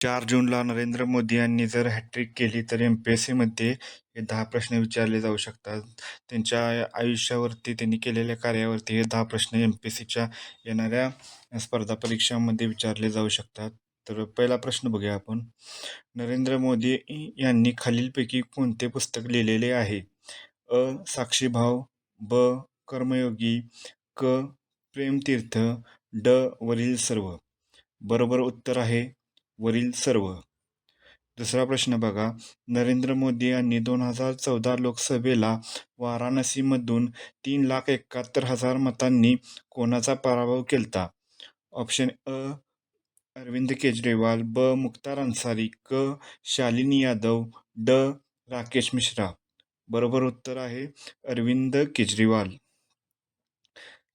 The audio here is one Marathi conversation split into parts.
चार जूनला नरेंद्र मोदी यांनी जर हॅट्रिक केली तर एम पी एस सीमध्ये हे दहा प्रश्न विचारले जाऊ शकतात. त्यांच्या आयुष्यावरती त्यांनी केलेल्या कार्यावरती हे दहा प्रश्न एम पी एस सीच्या येणाऱ्या स्पर्धा परीक्षांमध्ये विचारले जाऊ शकतात. तर पहिला प्रश्न बघूया आपण. नरेंद्र मोदी यांनी खालीलपैकी कोणते पुस्तक लिहिलेले आहे? अ. साक्षीभाव ब. कर्मयोगी क. प्रेमतीर्थ ड. वरील सर्व. बरोबर उत्तर आहे वरील सर्व. दुसरा प्रश्न बघा. नरेंद्र मोदी यांनी दोन हजार चौदा लोकसभेला वाराणसीमधून तीन लाख एकाहत्तर हजार मतांनी कोणाचा पराभव केलता? ऑप्शन अ अरविंद केजरीवाल. ब मुख्तार अन्सारी. क शालिनी यादव. ड राकेश मिश्रा. बरोबर उत्तर आहे अरविंद केजरीवाल.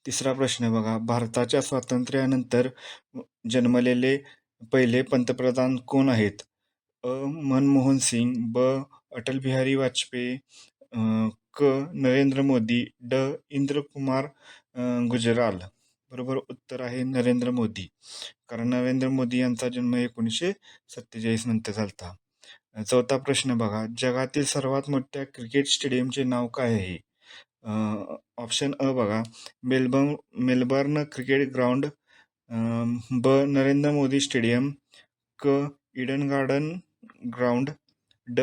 तिसरा प्रश्न बघा. भारताच्या स्वातंत्र्यानंतर जन्मलेले पहिले पंतप्रधान कोण आहेत? अ मनमोहन सिंग ब अटल बिहारी वाजपेयी क नरेंद्र मोदी ड इंद्रकुमार गुजराल. बरोबर उत्तर आहे नरेंद्र मोदी. कारण नरेंद्र मोदी यांचा जन्म एकोणीसशे सत्तेचाळीस नंतर झाला चौथा प्रश्न बघा. जगातील सर्वात मोठ्या क्रिकेट स्टेडियमचे नाव काय आहे? ऑप्शन अ बघा. मेलबर्न मेलबर्न क्रिकेट ग्राउंड ब नरेंद्र मोदी स्टेडियम क इडन गार्डन ग्राउंड ड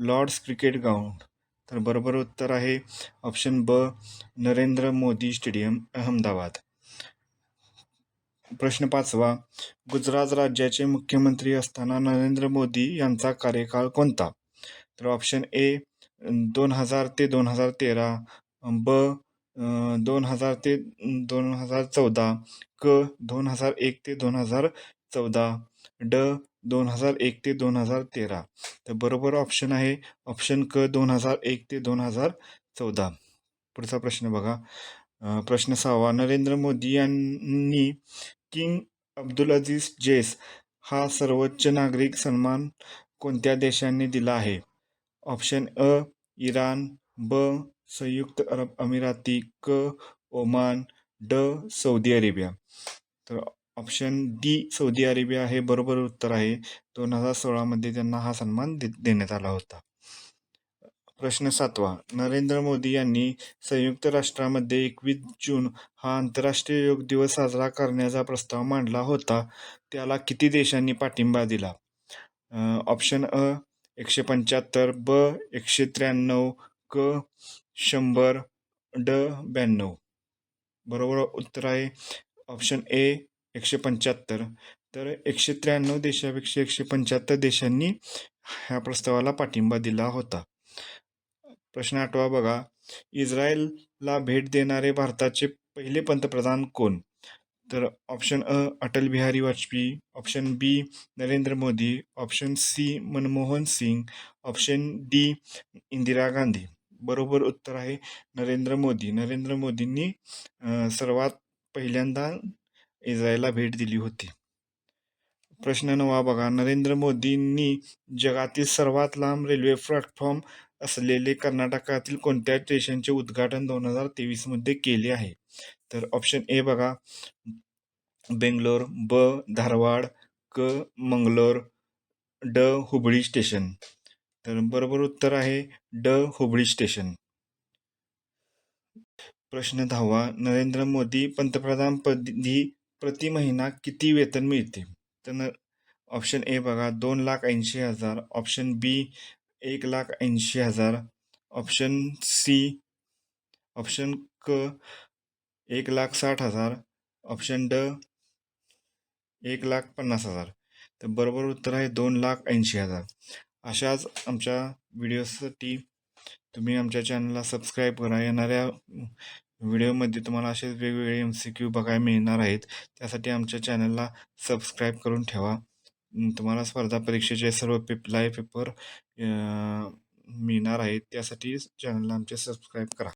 लॉर्ड्स क्रिकेट ग्राउंड. तर बरोबर उत्तर आहे ऑप्शन ब नरेंद्र मोदी स्टेडियम अहमदाबाद. प्रश्न पाचवा गुजरात राज्याचे मुख्यमंत्री असताना नरेंद्र मोदी यांचा कार्यकाळ कोणता? तर ऑप्शन ए दोन हजार ते दोन हजार तेरा ब दोन हजार ते दोन हजार चौदा क दोन हजार एक ते दोन हजार चौदा ड दोन हजार एक ते दोन हजार तेरा. तर बरोबर ऑप्शन आहे. ऑप्शन क दोन हजार एक ते दोन हजार चौदा. पुढचा प्रश्न बघा. प्रश्न सहावा. नरेंद्र मोदी यांनी किंग अब्दुल अजीज जेस हा सर्वोच्च नागरिक सन्मान कोणत्या देशांनी दिला आहे? ऑप्शन अ इराण. ब संयुक्त अरब अमिराती क ओमान ड सौदी अरेबिया. तर ऑप्शन डी सौदी अरेबिया हे बरोबर उत्तर आहे. दोन हजार सोळामध्ये त्यांना हा सन्मान दे देण्यात आला होता. प्रश्न सातवा. नरेंद्र मोदी यांनी संयुक्त राष्ट्रामध्ये एकवीस जून हा आंतरराष्ट्रीय योग दिवस साजरा करण्याचा प्रस्ताव मांडला होता. त्याला किती देशांनी पाठिंबा दिला? ऑप्शन अ एकशे पंच्याहत्तर ब एकशे त्र्याण्णव क शंभर ड ब्याण्णव. बरोबर? उत्तर आहे ऑप्शन ए एकशे पंच्याहत्तर. तर एकशे त्र्याण्णव देशापेक्षा एकशे पंच्याहत्तर देशांनी ह्या प्रस्तावाला पाठिंबा दिला होता. प्रश्न आठवा बघा. इस्रायलला भेट देणारे भारताचे पहिले पंतप्रधान कोण? तर ऑप्शन अ Atal Bihari Vajpayee. Option B Narendra Modi. Option C Manmohan Singh. Option D Indira Gandhi. बरोबर उत्तर आहे. नरेंद्र मोदी. नरेंद्र मोदींनी सर्वात पहिल्यांदा इस्रायलला भेट दिली होती. प्रश्न नवा बघा. नरेंद्र मोदींनी जगातील सर्वात लांब रेल्वे प्लॅटफॉर्म असलेले कर्नाटकातील कोणत्या स्टेशनचे उद्घाटन दोन हजार तेवीसमध्ये केले आहे? तर ऑप्शन ए बघा. बेंगलोर ब धारवाड क मंगलोर ड हुबळी स्टेशन. तर बरोबर उत्तर आहे ड हुबळी स्टेशन. प्रश्न दहावा नरेंद्र मोदी पंतप्रधान पदी प्रति महिना किती वेतन मिळते? तर ऑप्शन ए बघा दोन लाख ऐंशी हजार. ऑप्शन बी एक लाख ऐंशी हजार. ऑप्शन सी ऑप्शन क एक लाख साठ हजार. ऑप्शन ड एक लाख पन्नास हजार. तर बरोबर उत्तर आहे दोन लाख ऐंशी हजार. अशाच आमच्या व्हिडिओसाठी तुम्ही आमच्या चॅनलला सबस्क्राईब करा. येणाऱ्या व्हिडिओमध्ये तुम्हाला असेच वेगवेगळे एम सी क्यू बघायला मिळणार आहेत. त्यासाठी आमच्या चॅनलला सबस्क्राईब करून ठेवा. तुम्हाला स्पर्धा परीक्षेचे सर्व पेप लाईव्ह पेपर मिळणार आहेत. त्यासाठी चॅनलला आमचे सबस्क्राईब करा.